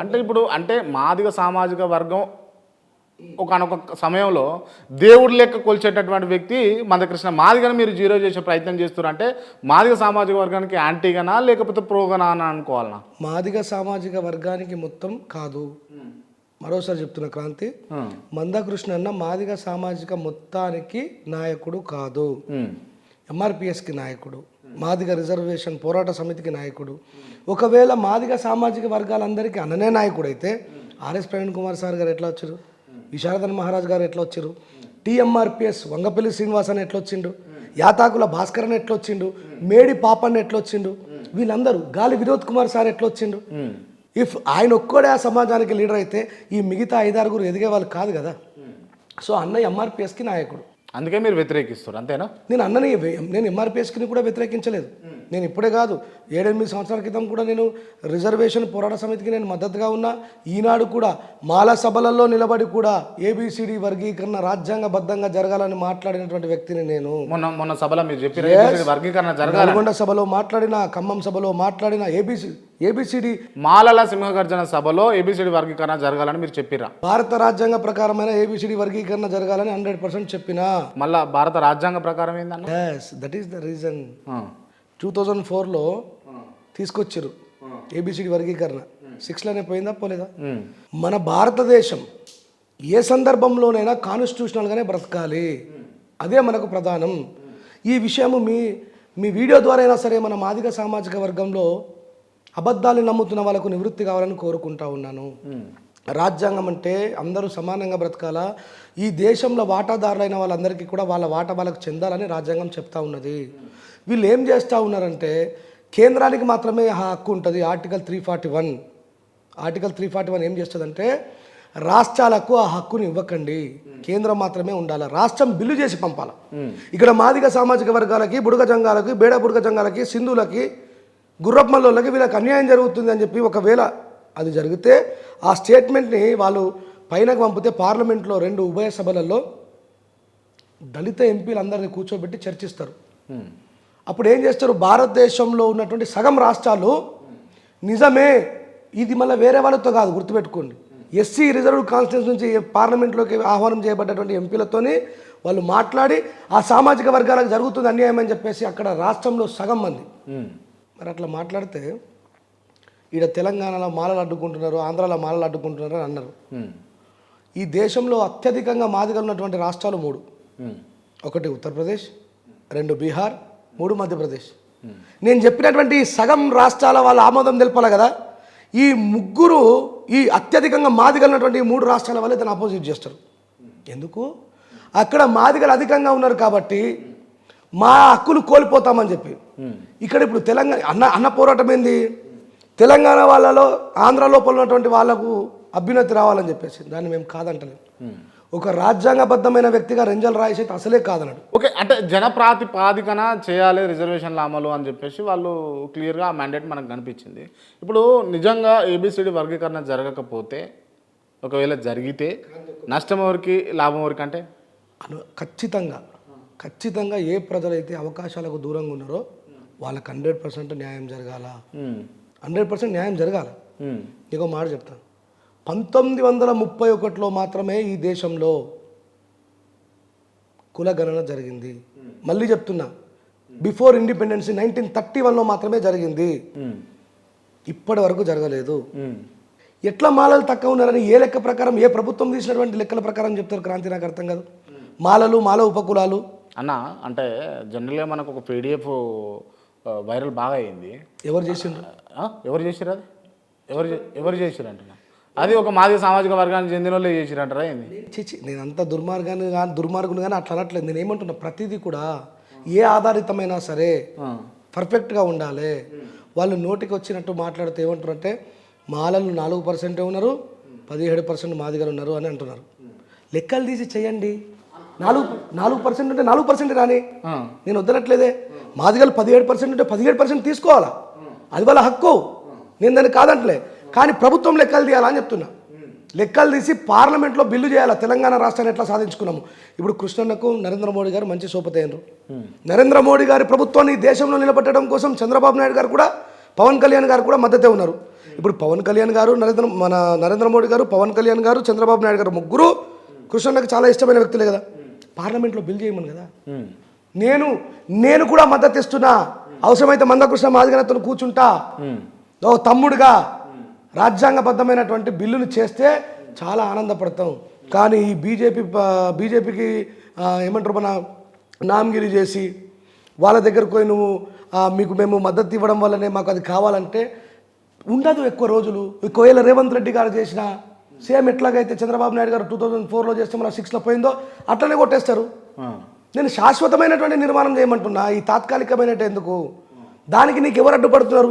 అంటే ఇప్పుడు అంటే మాదిగ సామాజిక వర్గం ఒకనొక సమయంలో దేవుడి లెక్క కొలిచేటటువంటి వ్యక్తి మందకృష్ణ. మాదిగను మీరు జీరో చేసే ప్రయత్నం చేస్తున్నారు అంటే మాదిగ సామాజిక వర్గానికి యాంటీగానా లేకపోతే ప్రోగనా అని అనుకోవాలనా? మాదిగ సామాజిక వర్గానికి మొత్తం కాదు. మరోసారి చెప్తున్న క్రాంతి. మందకృష్ణ అన్న మాదిగ సామాజిక మొత్తానికి నాయకుడు కాదు. ఎంఆర్పిఎస్కి నాయకుడు. మాదిగ రిజర్వేషన్ పోరాట సమితికి నాయకుడు. ఒకవేళ మాదిగ సామాజిక వర్గాలందరికీ అన్ననే నాయకుడు అయితే ఆర్ఎస్ ప్రవీణ్ కుమార్ సార్ గారు ఎట్లా వచ్చారు? విశారదన్ మహారాజ్ గారు ఎట్లా వచ్చారు? టీఎంఆర్పిఎస్ వంగపల్లి శ్రీనివాస్ అని ఎట్లా వచ్చిండు? యాతాకుల భాస్కర్ అని ఎట్లా వచ్చిండు? మేడి పాపన్ ఎట్లా వచ్చిండు? వీళ్ళందరూ గాలి వినోద్ కుమార్ సార్ ఎట్లా వచ్చిండు? ఇఫ్ ఆయన ఒక్కడే ఆ సమాజానికి లీడర్ అయితే ఈ మిగతా ఐదారుగురు ఎదిగే వాళ్ళు కాదు కదా. సో అన్నయ్య ఎంఆర్పిఎస్కి నాయకుడు. అందుకే మీరు వ్యతిరేకిస్తారు అంతేనా? నేను అన్నని నేను ఎంఆర్పిఎస్కి కూడా వ్యతిరేకించలేదు. నేను ఇప్పుడే కాదు ఏడెనిమిది సంవత్సరాల క్రితం కూడా నేను రిజర్వేషన్ పోరాట సమితికి నేను మద్దతుగా ఉన్నా. ఈనాడు కూడా మాల సభలలో నిలబడి కూడా ఏబిసిడి వర్గీకరణ రాజ్యాంగబద్ధంగా జరగాలని మాట్లాడినటువంటి వ్యక్తిని నేను. మొన్న మొన్న సభలో మీరు చెప్పిన వర్గీకరణ జరగాలి నల్గొండ సభలో మాట్లాడిన ఖమ్మం సభలో మాట్లాడిన ఏబిసి ఏబిసిడి మాలల సింహగర్జన సభలో ఏబిసిడి వర్గీకరణ జరగాలని మీరు చెప్పిర్రా? భారత రాజ్యాంగ ప్రకారమైన ఏబిసిడి వర్గీకరణ జరగాలని హండ్రెడ్ పర్సెంట్ చెప్పినా. మళ్ళా భారత రాజ్యాంగ ప్రకారం ఏందన్న? Yes that is the reason two thousand ఫోర్లో తీసుకొచ్చారు. ఏబిసిడి వర్గీకరణ. సిక్స్లోనే పోయిందా? పోలేదా? మన భారతదేశం ఏ సందర్భంలోనైనా కాన్స్టిట్యూషనల్గానే బ్రతకాలి. అదే మనకు ప్రధానం. ఈ విషయము మీ మీ వీడియో ద్వారా అయినా సరే మన మాదిగ సామాజిక వర్గంలో అబద్ధాలు నమ్ముతున్న వాళ్ళకు నివృత్తి కావాలని కోరుకుంటా ఉన్నాను. రాజ్యాంగం అంటే అందరూ సమానంగా బ్రతకాలా? ఈ దేశంలో వాటాదారులైన వాళ్ళందరికీ కూడా వాళ్ళ వాటా వాళ్ళకు చెందాలని రాజ్యాంగం చెప్తా ఉన్నది. వీళ్ళు ఏం చేస్తూ ఉన్నారంటే కేంద్రానికి మాత్రమే ఆ హక్కు ఉంటుంది. Article three forty one. Article three forty one ఏం చేస్తుందంటే రాష్ట్రాలకు ఆ హక్కుని ఇవ్వకండి. కేంద్రం మాత్రమే ఉండాలి? రాష్ట్రం బిల్లు చేసి పంపాలి? ఇక్కడ మాదిగ సామాజిక వర్గాలకి బుడగ జంగాలకి బేడ బుడగ జంగాలకి సింధులకి గుర్రప్పమల్లోళ్ళకి వీళ్ళకి అన్యాయం జరుగుతుంది అని చెప్పి ఒకవేళ అది జరిగితే ఆ స్టేట్మెంట్ని వాళ్ళు పైనకు పంపితే పార్లమెంట్లో రెండు ఉభయ సభలలో దళిత ఎంపీలందరినీ కూర్చోబెట్టి చర్చిస్తారు. అప్పుడు ఏం చేస్తారు? భారతదేశంలో ఉన్నటువంటి సగం రాష్ట్రాలు నిజమే ఇది మళ్ళీ వేరే వాళ్ళతో కాదు గుర్తుపెట్టుకోండి. ఎస్సీ రిజర్వ్డ్ కాన్స్టిట్యూన్స్ నుంచి పార్లమెంట్లోకి ఆహ్వానం చేయబడ్డటువంటి ఎంపీలతోని వాళ్ళు మాట్లాడి ఆ సామాజిక వర్గాలకు జరుగుతుంది అన్యాయం అని చెప్పేసి అక్కడ రాష్ట్రంలో సగం మంది. మరి అట్లా మాట్లాడితే ఈడ తెలంగాణలో మాలలు అడ్డుకుంటున్నారు ఆంధ్రాలో మాలలు అడ్డుకుంటున్నారు అని అన్నారు. ఈ దేశంలో అత్యధికంగా మాదిగలు ఉన్నటువంటి రాష్ట్రాలు మూడు. ఒకటి ఉత్తరప్రదేశ్ రెండు బీహార్ మూడు మధ్యప్రదేశ్. నేను చెప్పినటువంటి సగం రాష్ట్రాల వాళ్ళ ఆమోదం తెలపాలి కదా? ఈ ముగ్గురు ఈ అత్యధికంగా మాదిగలున్నటువంటి ఈ మూడు రాష్ట్రాల వాళ్ళే దాన్ని అపోజిట్ చేస్తారు. ఎందుకు? అక్కడ మాదిగలు అధికంగా ఉన్నారు కాబట్టి మా హక్కులు కోల్పోతామని చెప్పి. ఇక్కడ ఇప్పుడు తెలంగాణ అన్న అన్న పోరాటం ఏంది? తెలంగాణ వాళ్ళలో ఆంధ్ర లోపల ఉన్నటువంటి వాళ్ళకు అభ్యున్నతి రావాలని చెప్పేసి దాన్ని మేము కాదంటలేము ఉమ్. ఒక రాజ్యాంగబద్ధమైన వ్యక్తిగా రెంజల్ రాయస్ అయితే అసలే కాదన్నాడు. ఓకే అంటే జన ప్రాతిపాదికన చేయాలి రిజర్వేషన్ల అమలు అని చెప్పేసి వాళ్ళు క్లియర్గా ఆ మ్యాండేట్ మనకు కనిపించింది. ఇప్పుడు నిజంగా ఏబిసిడి వర్గీకరణ జరగకపోతే ఒకవేళ జరిగితే నష్టం ఎవరికి లాభం ఎవరికి అంటే? ఖచ్చితంగా ఖచ్చితంగా ఏ ప్రజలైతే అవకాశాలకు దూరంగా ఉన్నారో వాళ్ళకి హండ్రెడ్ పర్సెంట్ న్యాయం జరగాల? ఉమ్, హండ్రెడ్ పర్సెంట్ న్యాయం జరగాల. నీకు మాట చెప్తాను. పంతొమ్మిది వందల ముప్పై ఒకటిలో మాత్రమే ఈ దేశంలో కులగణన జరిగింది. మళ్ళీ చెప్తున్నా. బిఫోర్ ఇండిపెండెన్స్ నైన్టీన్ థర్టీ వన్లో మాత్రమే జరిగింది. ఇప్పటి వరకు జరగలేదు. ఎట్లా మాలలు తక్కువ ఉన్నారని ఏ లెక్క ప్రకారం ఏ ప్రభుత్వం తీసినటువంటి లెక్కల ప్రకారం చెప్తారు క్రాంతి? నాకు అర్థం కాదు. మాలలు మాల ఉపకులాలు. అన్న అంటే జనరల్గా మనకు ఒక పీడిఎఫ్ వైరల్ బాగా అయింది. ఎవరు చేసిండ్రు? ఎవరు చేసిరు అది? ఎవరు ఎవరు చేసిరు అంటున్నా అది ఒక మాదిగ సామాజిక వర్గానికి చెందిన వాళ్ళే చేసిరు అంటారా ఏంది? చిచి నేను అంత దుర్మార్గాన్ని కానీ దుర్మార్గుని కానీ అట్లా అనట్లేదు. నేను ఏమంటున్నా ప్రతిదీ కూడా ఏ ఆధారితమైనా సరే పర్ఫెక్ట్గా ఉండాలి. వాళ్ళు నోటికి వచ్చినట్టు మాట్లాడితే ఏమంటారు అంటే మాలలు నాలుగు పర్సెంటే ఉన్నారు పదిహేడు పర్సెంట్ మాదిగలు ఉన్నారు అని అంటున్నారు. లెక్కలు తీసి చేయండి. నాలుగు నాలుగు పర్సెంట్ ఉంటే నాలుగు పర్సెంట్ రాని. నేను వద్దనట్లేదే. మాదిగలు పదిహేడు పర్సెంట్ ఉంటే పదిహేడు పర్సెంట్ తీసుకోవాలా? అది వాళ్ళ హక్కు. నేను దాన్ని కాదంటలే. కానీ ప్రభుత్వం లెక్కలు తీయాలని చెప్తున్నా. లెక్కలు తీసి పార్లమెంట్లో బిల్లు చేయాలి? తెలంగాణ రాష్ట్రాన్ని ఎట్లా సాధించుకున్నాము? ఇప్పుడు కృష్ణన్నకు నరేంద్ర మోడీ గారు మంచి సోపతయ్యారు నరేంద్ర మోడీ గారి ప్రభుత్వాన్ని ఈ దేశంలో నిలబెట్టడం కోసం చంద్రబాబు నాయుడు గారు కూడా పవన్ కళ్యాణ్ గారు కూడా మద్దతే ఉన్నారు. ఇప్పుడు పవన్ కళ్యాణ్ గారు నరేంద్ర మన నరేంద్ర మోడీ గారు పవన్ కళ్యాణ్ గారు చంద్రబాబు నాయుడు గారు ముగ్గురు కృష్ణన్నకి చాలా ఇష్టమైన వ్యక్తులే కదా. పార్లమెంట్లో బిల్ చేయమని కదా. నేను నేను కూడా మద్దతు ఇస్తున్నా. అవసరమైతే మందకృష్ణ మాదిగనతో కూర్చుంటా. ఓ తమ్ముడుగా రాజ్యాంగబద్ధమైనటువంటి బిల్లును చేస్తే చాలా ఆనందపడతాం. కానీ ఈ బీజేపీ బీజేపీకి ఏమంటారు మన నామగిరి చేసి వాళ్ళ దగ్గరకు పోయి నువ్వు మీకు మేము మద్దతు ఇవ్వడం వల్లనే మాకు అది కావాలంటే ఉండదు ఎక్కువ రోజులు. ఒకవేళ రేవంత్ రెడ్డి గారు చేసిన సేమ్ ఎట్లాగైతే చంద్రబాబు నాయుడు గారు టూ థౌజండ్ ఫోర్లో చేస్తే మన సిక్స్లో పోయిందో అట్లనే కొట్టేస్తారు. నేను శాశ్వతమైనటువంటి నిర్మాణం చేయమంటున్నా ఈ తాత్కాలికమైనట్టు ఎందుకు? దానికి నీకు ఎవరు అడ్డుపడుతున్నారు?